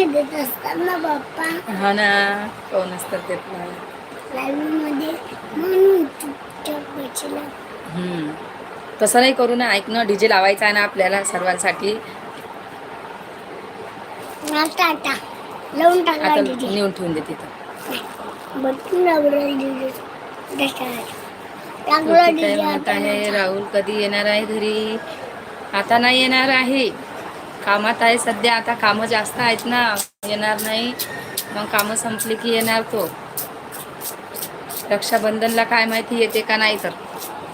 नाही देत असतात ना पप्पा हा ना कोण असतात देत नाही. लाईव्हमध्ये म्हणून चुपचाप बसला. हम्म. तसं नाही करू ना ऐक ना डीजे लावायचा आहे ना आपल्याला सर्वांसाठी. आता आता. लावून टाका आता डीजे. नेऊन ठेवून दे तिथं बटून काय म्हणत आता आहे राहुल कधी येणार आहे घरी? आता नाही येणार आहे. कामात आहे सध्या आता कामं जास्त आहेत ना येणार नाही. मग कामं संपली की येणार तो. रक्षाबंधनला काय माहिती येते का नाही तर.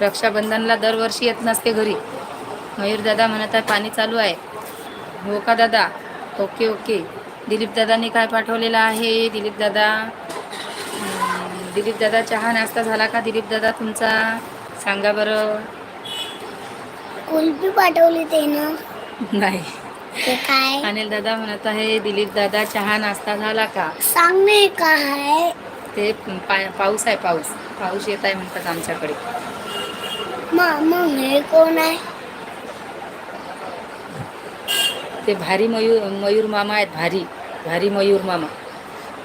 रक्षाबंधनला दरवर्षी येत नसते घरी. मयूर दादा म्हणत आहे पाणी चालू आहे. हो का दादा? Okay okay. दिलीप दादांनी काय पाठवलेलं आहे? दिलीप दादा? दिलीप दादा चहा नाश्ता झाला का? दिलीप दादा तुमचा? सांगा बरं. कुल्फी पाठवली ते ना? नाही. काय? अनिल दादा म्हणत आहे दिलीप दादा चहा नाश्ता झाला का? सांग नाही काय ते पा पाऊस आहे पाऊस. पाऊस येत आहे म्हणतात आमच्याकडे. मग हे कोण आहे? ते भारी मयूर मयूर मामा आहेत भारी. भारी मयूर मामा.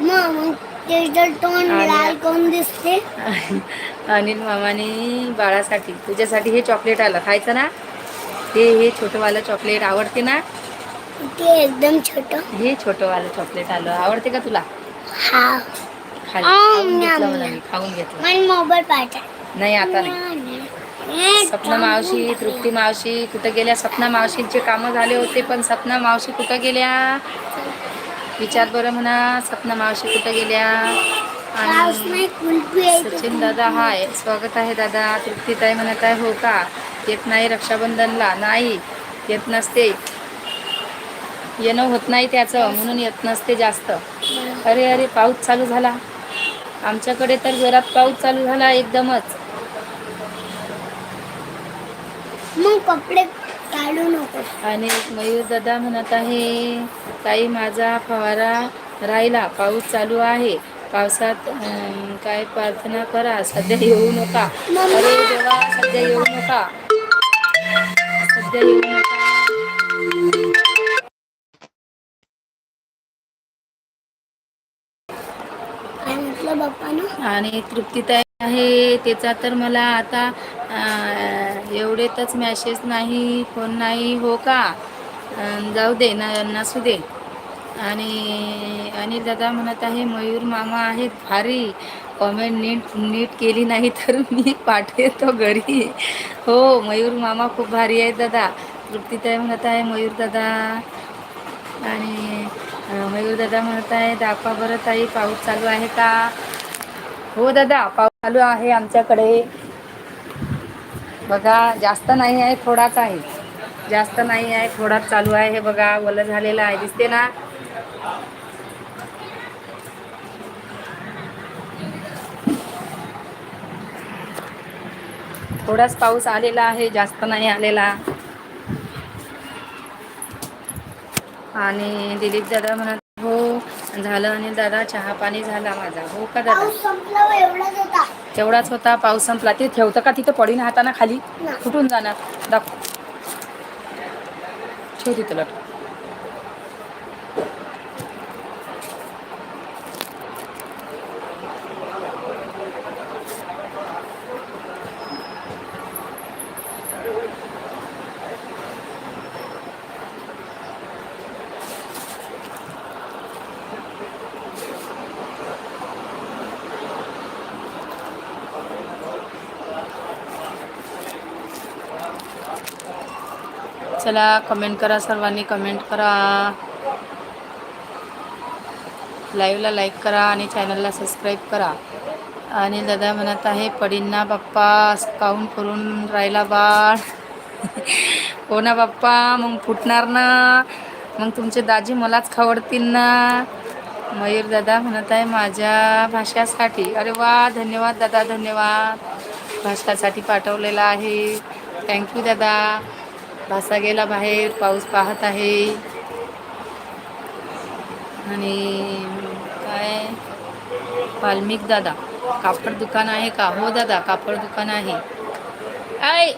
मग लाल कोण दिसते? अनिल मामाने बाळासाठी तुझ्यासाठी हे चॉकलेट आलं. खायचं ना? हे हे छोटंवालं चॉकलेट आवडते ना? ते एकदम छोट. हे छोटंवालं चॉकलेट आलं. आवडते का तुला? हा खाली. खाऊन घेतलं यम, म्हणा यम. मी खाऊन घेतलं. मला मोबाईल पाहिजे नाही आता नाही. सपना मावशी तृप्ती मावशी कुठं गेल्या? सपना मावशींचे कामं झाले होते पण सपना मावशी कुठं गेल्या? विचार बरं म्हणा. सपना मावशी कुठं गेल्या. सचिन दादा हाय. स्वागत आहे दादा. तृप्तीताई म्हणत आहे हो का? येत नाही रक्षाबंधनला. नाही येत नसते. येणं होत नाही त्याचं म्हणून येत नसते जास्त. अरे अरे पाऊस चालू झाला. आमच्याकडे तर जोरात पाऊस चालू झाला एकदमच. मग कपडे काढू नको. आणि मयूर दादा म्हणत आहे ताई माझा फवारा राहिला. पाऊस चालू आहे. पावसात काय प्रार्थना करा. सध्या येऊ नका. अरे देवा सध्या येऊ नका. सध्या येऊ नका. काय बाप्पानं. आणि तृप्तीताई आहे त्याचा तर मला आता एवढेतच मॅसेज नाही फोन नाही हो का? जाऊ दे नसू दे. आणि अनिल दादा म्हणत आहे मयूर मामा आहेत भारी. कॉमेंट नीट नीट केली नाही तर मी पाठवतो घरी. हो मयूर मामा खूप भारी आहेत दादा. तृप्तीताई म्हणत आहे मयूर दादा. आणि मयूर दादा म्हणत आहे दाखवा बरं ताई पाऊस चालू आहे का? हो दादा पाऊस चालू आहे आमच्याकडे. बघा जास्त नाही आहे थोडाच आहे. जास्त नाही आहे थोडाच चालू आहे. हे बघा ओलं झालेलं आहे. दिसते ना? थोडाच पाऊस आलेला आहे जास्त नाही आलेला. आणि दिलीप दादा म्हणत हो झालं. आणि दादा चहा पाणी झाला माझा. हो का दादा? तेवढाच होता. पाऊस संपला. ते ठेवतं का तिथं पडीन हाताना खाली. कुठून जाणार? दाखव. ठेव तिथं लट चला कमेंट करा सर्वांनी कमेंट करा. लाईव्हला लाईक करा आणि चॅनलला सबस्क्राईब करा. आणि दादा म्हणत आहे पडींना बाप्पा काउन करून राहिला बाळ. हो ना बाप्पा मग फुटणार ना. मग तुमचे दाजी मलाच खवडतील ना. मयूर दादा म्हणत आहे माझ्या भाषासाठी अरे वा धन्यवाद दादा धन्यवाद. भाषासाठी पाठवलेला आहे. थँक्यू दादा. भासा गेला बाहेर पाऊस पाहत आहे. आणि काय? वाल्मिक दादा कापड दुकान आहे का? हो दादा कापड दुकान आहे. आय